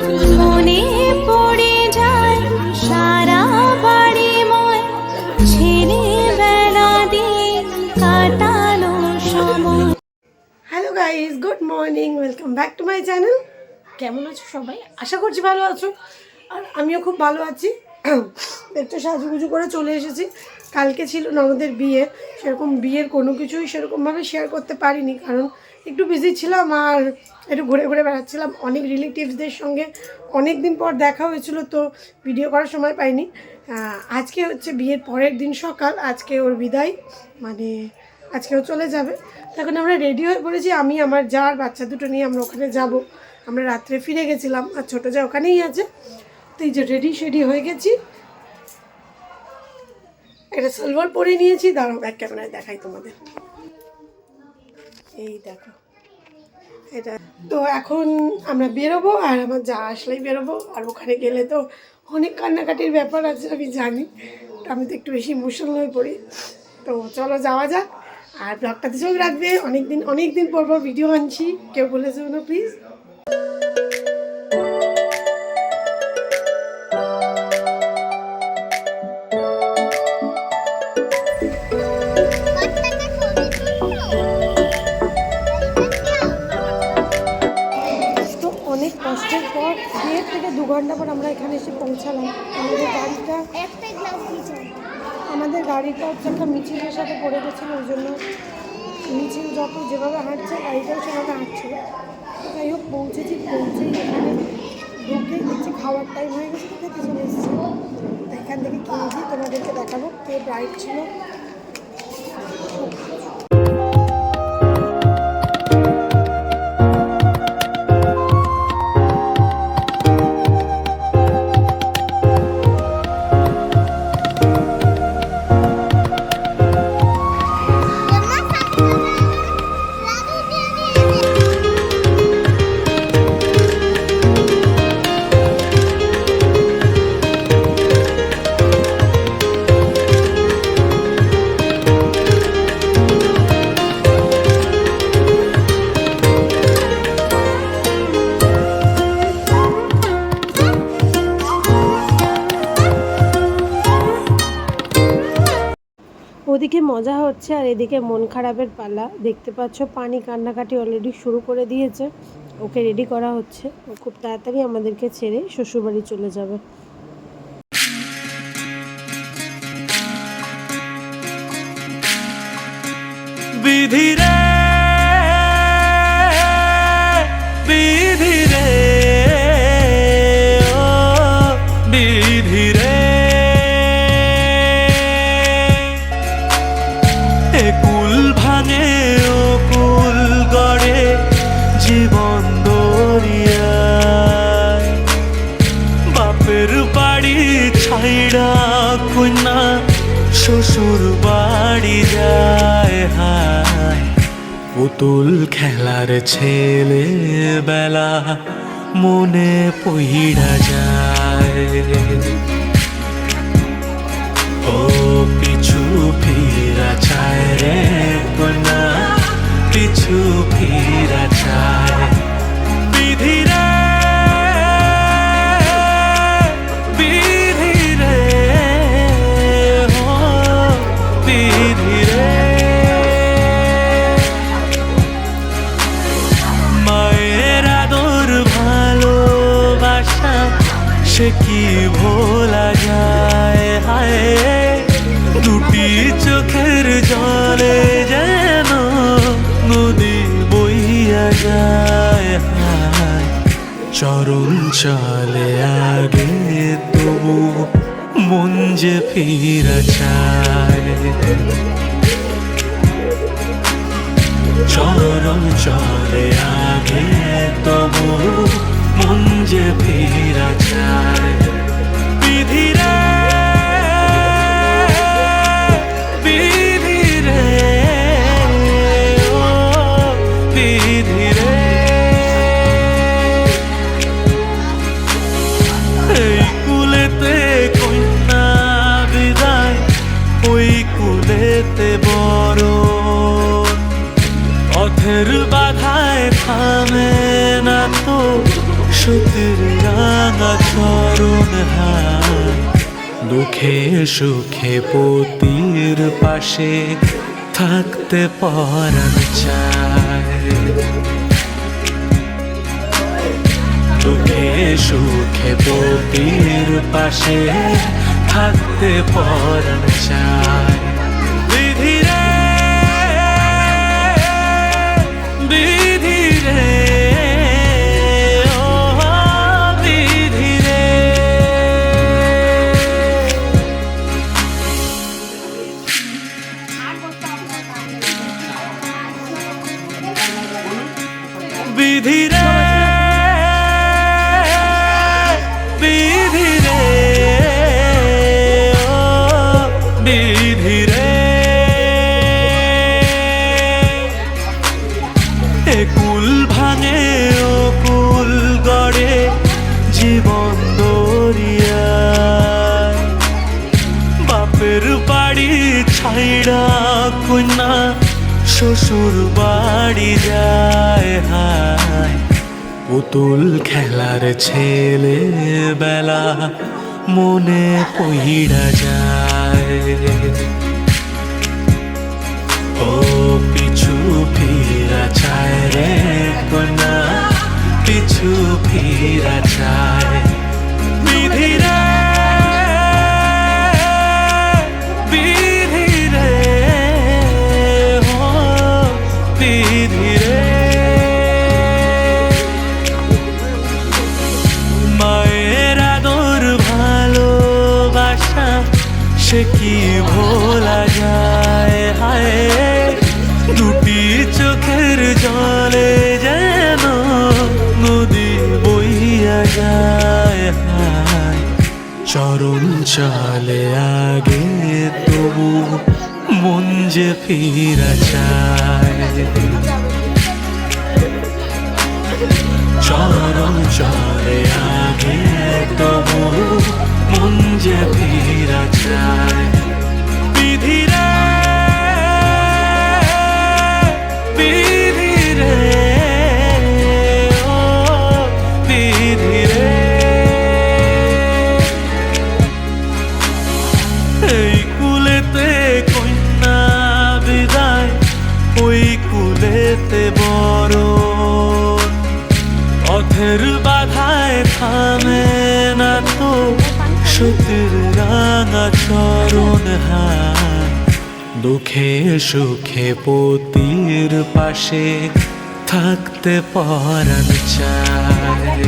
Hello guys good morning welcome back to my channel কেমন আছো সবাই? আশা করছি ভালো আছো। আর আমিও খুব ভালো আছি। একটু সাজুগুজু করে চলে এসেছি। কালকে ছিল ননদের বিয়ে, সেরকম বিয়ের কোনো কিছুই সেরকমভাবে শেয়ার করতে পারিনি, কারণ একটু বিজি ছিলাম আর একটু ঘুরে ঘুরে বেড়াচ্ছিলাম। অনেক রিলেটিভসদের সঙ্গে অনেক দিন পর দেখা হয়েছিল, তো ভিডিও করার সময় পাইনি। আজকে হচ্ছে বিয়ের পরের দিন সকাল, আজকে ওর বিদায় মানে আজকেও চলে যাবে। তখন আমরা রেডি হয়ে পড়েছি, আমি, আমার যার বাচ্চা দুটো নিয়ে আমরা ওখানে যাব। আমরা রাত্রে ফিরে গেছিলাম, আর ছোটো যা ওখানেই আছে। তো এই যে রেডি শেডি হয়ে গেছি। একটা সালোয়ার পরে নিয়েছি, দাঁড়াও ব্যাক ক্যামেরায় দেখাই তোমাদের। এই দেখো। এটা। তো এখন আমরা বেরোবো আর আমার যা আসলেই বেরোবো। আর ওখানে গেলে তো অনেক কান্নাকাটির ব্যাপার আছে, আমি জানি। তো আমি তো একটু বেশি ইমোশনাল হয়ে পড়ি। তো চলো যাওয়া যাক। আর ব্লগটাতে চোখ রাখবে। অনেকদিন অনেকদিন অনেক দিন পর পর ভিডিও আনছি। কেউ বলেছে না প্লিজ থেকে দু ঘণ্টা পর আমরা এখানে এসে পৌঁছালাম। আমাদের গাড়িটা আমাদের গাড়িটা হচ্ছে একটা মিছিলের সাথে পড়ে গেছিল ওই জন্য মিছিল যত যেভাবে হাঁটছে গাড়িটাও সেভাবে হাঁটছিল যাই হোক পৌঁছেছি পৌঁছেই এখানে ঢুকে দেখছি খাওয়ার টাইম হয়ে গেছে খেতে চলে এসেছি। এখান থেকে কিনেছি তোমাদেরকে দেখাবো। কে ব্রাইট ছিল? মজা হচ্ছে আর এদিকে মন খারাপের পালা। দেখতে পাচ্ছ পানি কান্নাকাটি অলরেডি শুরু করে দিয়েছে। ওকে রেডি করা হচ্ছে। ও খুব তাড়াতাড়ি আমাদেরকে ছেড়ে শ্বশুরবাড়ি চলে যাবে। বিধিরা জীবন দরিয়ায়। বাপের বাড়ি ছাইড়া কন্যা শ্বশুর বাড়ি যায় হায়। পুতুল খেলার ছেলে বেলা মনে পইড়া যায়। ও পিছু ফিরা চায় রে। পিছু ফিরা চায় সে কি ভোলা যায়? যায় চরণ চলে আগে, তবু মন যে ফিরা চরণ চলে আগে, তবু মন যে ফিরা চায়। দুঃখে সুখে পতির পাশে থাকতে পরাণ চায়। দুঃখে সুখে পতির পাশে থাকতে পরাণ চায়। বিধিরে বিধিরে ও বিধিরে এ কুল ভাঙে, ও কুল গড়ে জীবন দরিয়ায়। বাপের বাড়ি ছাইড়া কন্যা শ্বশুর বাড়ি যায়, হায়। পুতুল খেলার ছেলে বেলা মনে পইড়া যায়। ও পিছু ফিরা চায় রে কন্যা, পিছু ফিরা চায়। হায়, চরণ চলে আগে তবু মন যে ফিরা চায়। চরণ চলে আগে তবু মন যে ফিরা চায়। বিধিরে পথের বাধায় থামে না তো সতীর রাঙা চরণ হায় দুঃখে সুখে পতির পাশে থাকতে পরাণ চায়।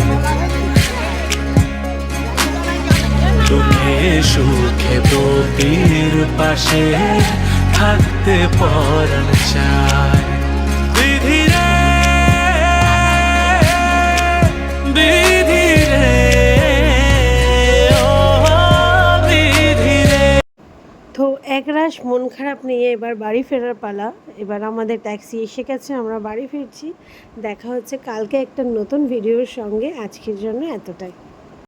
দুঃখে সুখে পতির পাশে থাকতে পরাণ চায়। একরাশ মন খারাপ নিয়ে এবার বাড়ি ফেরার পালা। এবার আমাদের ট্যাক্সি এসে গেছে, আমরা বাড়ি ফিরছি। দেখা হচ্ছে কালকে একটা নতুন ভিডিওর সঙ্গে। আজকের জন্য এতটাই।